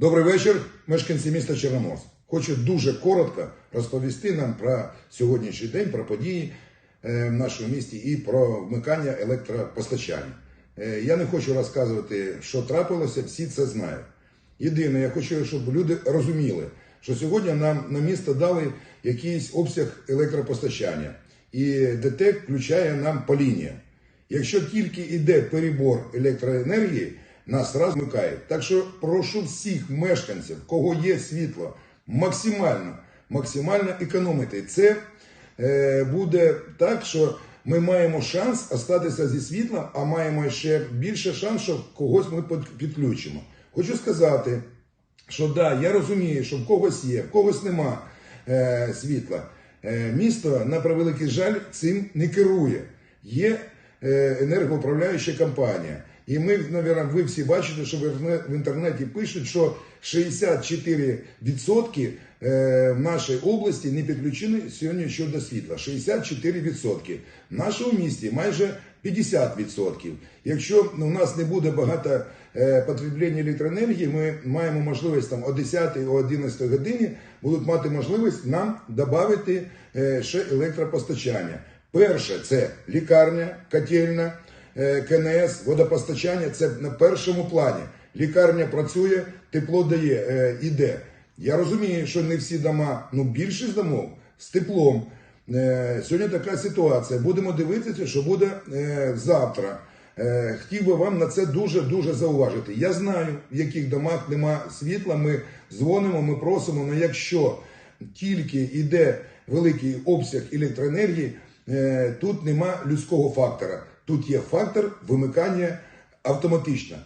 Добрий вечір, мешканці міста Чорноморськ. Хочу дуже коротко розповісти нам про сьогоднішній день, про події е, в нашому місті і про вмикання електропостачання. Е, Я не хочу розказувати, що трапилося, всі це знають. Єдине, я хочу, щоб люди розуміли, що сьогодні нам на місто дали якийсь обсяг електропостачання, і ДТЕК включає нам по лініям. Якщо тільки йде перебор електроенергії, нас раз вмикають. Так що прошу всіх мешканців, кого є світло, максимально, максимально економити. Це е, буде так, що ми маємо шанс остатися зі світлом, а маємо ще більше шанс, що когось ми підключимо. Хочу сказати, що да, я розумію, що в когось є, в когось нема е, світла. Е, місто, на превеликий жаль, цим не керує. Є е, енергоуправляюча компанія. І ми, мабуть, ви всі бачите, що в інтерне- в інтернеті пишуть, що 64% е, в нашій області не підключені сьогодні щодо світла. 64%. В нашому місті майже 50%. Якщо у нас не буде багато е, потреблення електроенергії, ми маємо можливість там о 10 о 11 годині будуть мати можливість нам додати е, ще електропостачання. Перше це лікарня, котельна, е, КНС, водопостачання. Це на першому плані. Лікарня працює, тепло дає, е, іде. Я розумію, що не всі дома, ну більшість домов з теплом. Е, Сьогодні така ситуація. Будемо дивитися, що буде е, завтра. Е, Хотів би вам на це дуже дуже зауважити. Я знаю, в яких домах нема світла. Ми дзвонимо, ми просимо. але якщо тільки йде великий обсяг електроенергії, е, тут нема людського фактора. Тут є фактор вимикання автоматично.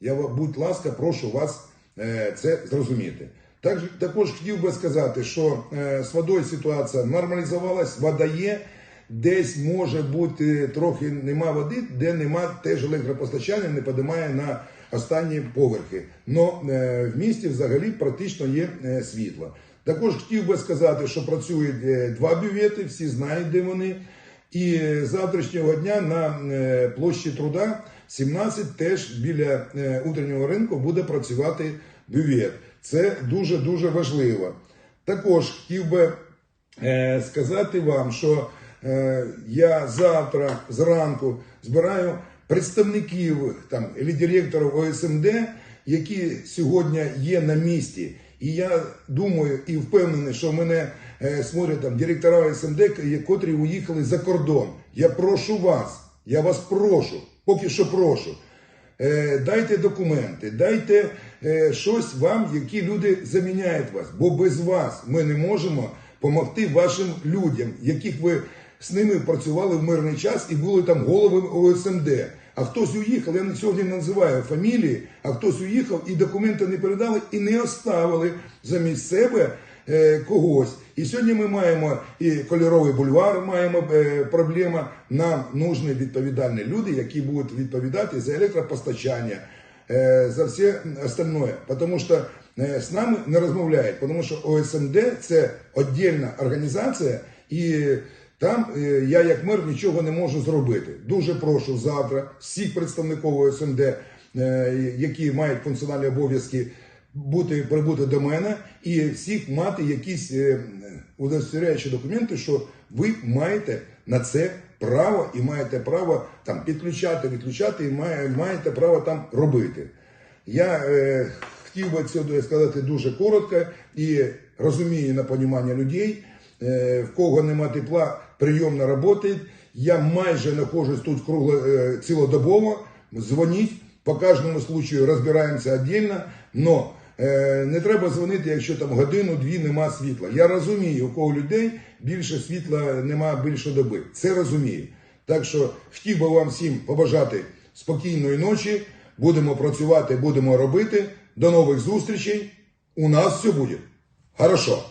Я будь ласка, прошу вас е, це зрозуміти. Так, також хотів би сказати, що е, з водою ситуація нормалізувалась, вода є. Десь може бути трохи нема води, де нема теж електропостачання, не підіймає на останні поверхи. Но е, в місті взагалі практично є світло. Також хотів би сказати, що працюють два бювети, всі знають, де вони. І завтрашнього дня на е, площі труда 17 теж біля е, утреннього ринку буде працювати бювет. Це дуже дуже важливо. Також хотів би е, сказати вам, що я завтра зранку збираю представників там директорів ОСМД, які сьогодні є на місці. І я думаю і впевнений, що мене е, смотрять там директора ОСМД, котрі уїхали за кордон. Я прошу вас, я вас прошу, поки що прошу. Е, дайте документи, дайте е, щось вам, які люди заміняють вас. Бо без вас ми не можемо допомогти вашим людям, яких ви з ними працювали в мирний час і були там головами ОСМД. А хтось уїхав, я сьогодні не називаю фамілії, а хтось уїхав і документи не передали і не оставили замість себе е, когось. І сьогодні ми маємо і кольоровий бульвар, маємо е, проблема. Нам нужні відповідальні люди, які будуть відповідати за електропостачання, е, за все остальное. Тому що з нами не розмовляють, тому що ОСМД це віддільна організація і. Там е, я як мер нічого не можу зробити. Дуже прошу завтра всіх представників ОСМД, е, які мають функціональні обов'язки, бути прибути до мене і всіх мати якісь е, удостоверяючі документи, що ви маєте на це право і маєте право там підключати, відключати, і маєте право там робити. Я е, хотів би це сказати дуже коротко і розумію на понімання людей. В кого нема тепла, прийомно працює. Я майже знаходжусь тут кругло, е, цілодобово. Дзвоніть, по кожному случаю розбираємося віддільно, но е, не треба дзвонити, якщо там годину-дві нема світла. Я розумію, у кого людей більше світла нема більше доби. Це розумію. Так що хотів би вам всім побажати спокійної ночі. Будемо працювати, будемо робити. До нових зустрічей. У нас все буде. Хорошо.